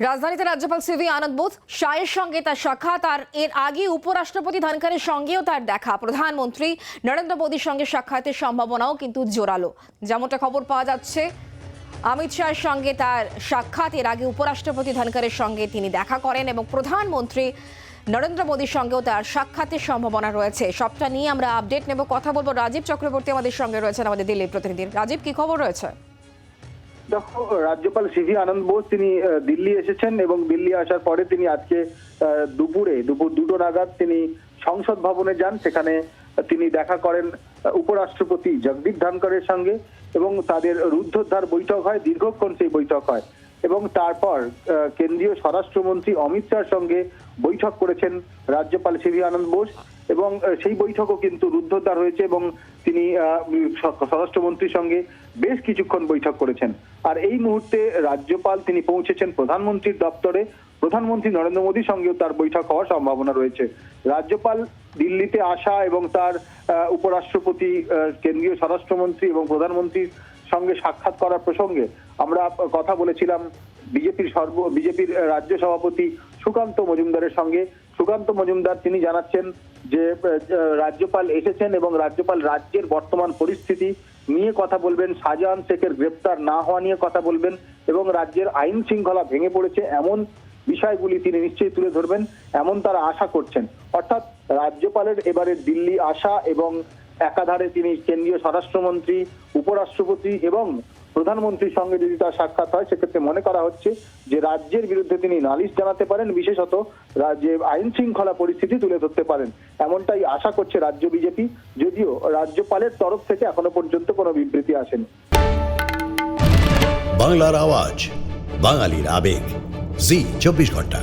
রাজধানীতে রাজ্যপাল সিভি আনন্দ বোস, শাহের সঙ্গে তার সাক্ষাৎ, আর এর আগে উপরাষ্ট্রপতি ধনখড়ের সঙ্গেও তার দেখা। প্রধানমন্ত্রী নরেন্দ্র মোদীর সঙ্গে সাক্ষাতের সম্ভাবনাও কিন্তু জোরালো। যেমনটা খবর পাওয়া যাচ্ছে, অমিত শাহের সঙ্গে তার সাক্ষাৎ, এর আগে উপরাষ্ট্রপতি ধনখড়ের সঙ্গে তিনি দেখা করেন এবং প্রধানমন্ত্রী নরেন্দ্র মোদীর সঙ্গেও তার সাক্ষাতের সম্ভাবনা রয়েছে। সবটা নিয়ে আমরা আপডেট নেব, কথা বলব রাজীব চক্রবর্তী আমাদের সঙ্গে রয়েছেন আমাদের দিল্লির প্রতিনিধি। রাজীব, কি খবর রয়েছে? দেখো, রাজ্যপাল সিভি আনন্দ বোস তিনি দিল্লি এসেছেন এবং দিল্লি আসার পরে তিনি আজকে দুপুরে, দুপুর দুটো নাগাদ তিনি সংসদ ভবনে যান। সেখানে তিনি দেখা করেন উপরাষ্ট্রপতি জগদীপ ধনকরের সঙ্গে এবং তাদের রুদ্ধোদ্ধার বৈঠক হয়, দীর্ঘক্ষণ সেই বৈঠক হয়। এবং তারপর কেন্দ্রীয় স্বরাষ্ট্রমন্ত্রী অমিত শাহর সঙ্গে বৈঠক করেছেন রাজ্যপাল সিভি আনন্দ বোস। এবং সেই বৈঠকও কিন্তু রুদ্ধদ্বার হয়েছে এবং তিনি স্বরাষ্ট্রমন্ত্রীর সঙ্গে বেশ কিছুক্ষণ বৈঠক করেছেন। আর এই মুহূর্তে রাজ্যপাল তিনি পৌঁছেছেন প্রধানমন্ত্রীর দপ্তরে। প্রধানমন্ত্রী নরেন্দ্র মোদীর সঙ্গেও তার বৈঠক হওয়ার সম্ভাবনা রয়েছে। রাজ্যপাল দিল্লিতে আসা এবং তার উপরাষ্ট্রপতি কেন্দ্রীয় স্বরাষ্ট্রমন্ত্রী এবং প্রধানমন্ত্রীর সঙ্গে সাক্ষাৎ করার প্রসঙ্গে আমরা কথা বলেছিলাম বিজেপির সর্ব, বিজেপির রাজ্য সভাপতি সুকান্ত মজুমদারের সঙ্গে। সুকান্ত মজুমদার তিনি জানাচ্ছেন যে রাজ্যপাল এসেছেন এবং রাজ্যপাল রাজ্যের বর্তমান পরিস্থিতি নিয়ে কথা বলবেন, শাহজাহান শেখের গ্রেপ্তার না হওয়া নিয়ে কথা বলবেন এবং রাজ্যের আইন শৃঙ্খলা ভেঙে পড়েছে এমন বিষয়গুলি তিনি নিশ্চয়ই তুলে ধরবেন, এমন তারা আশা করছেন। অর্থাৎ রাজ্যপালের এবারে দিল্লি আসা এবং একাধারে তিনি কেন্দ্রীয় স্বরাষ্ট্রমন্ত্রী, উপরাষ্ট্রপতি এবং প্রধানমন্ত্রীর সঙ্গে যদি তার সাক্ষাৎ হয়, সেক্ষেত্রে মনে করা হচ্ছে যে রাজ্যের বিরুদ্ধে তিনি নালিশ জানাতে পারেন, বিশেষত রাজ্যে আইন শৃঙ্খলা পরিস্থিতি তুলে ধরতে পারেন। এমনটাই আশা করছে রাজ্য বিজেপি, যদিও রাজ্যপালের তরফ থেকে এখনও পর্যন্ত কোনো বিবৃতি আসেনি। বাংলার আওয়াজ, বাঙালির আবেগ। জি, চব্বিশ ঘণ্টা।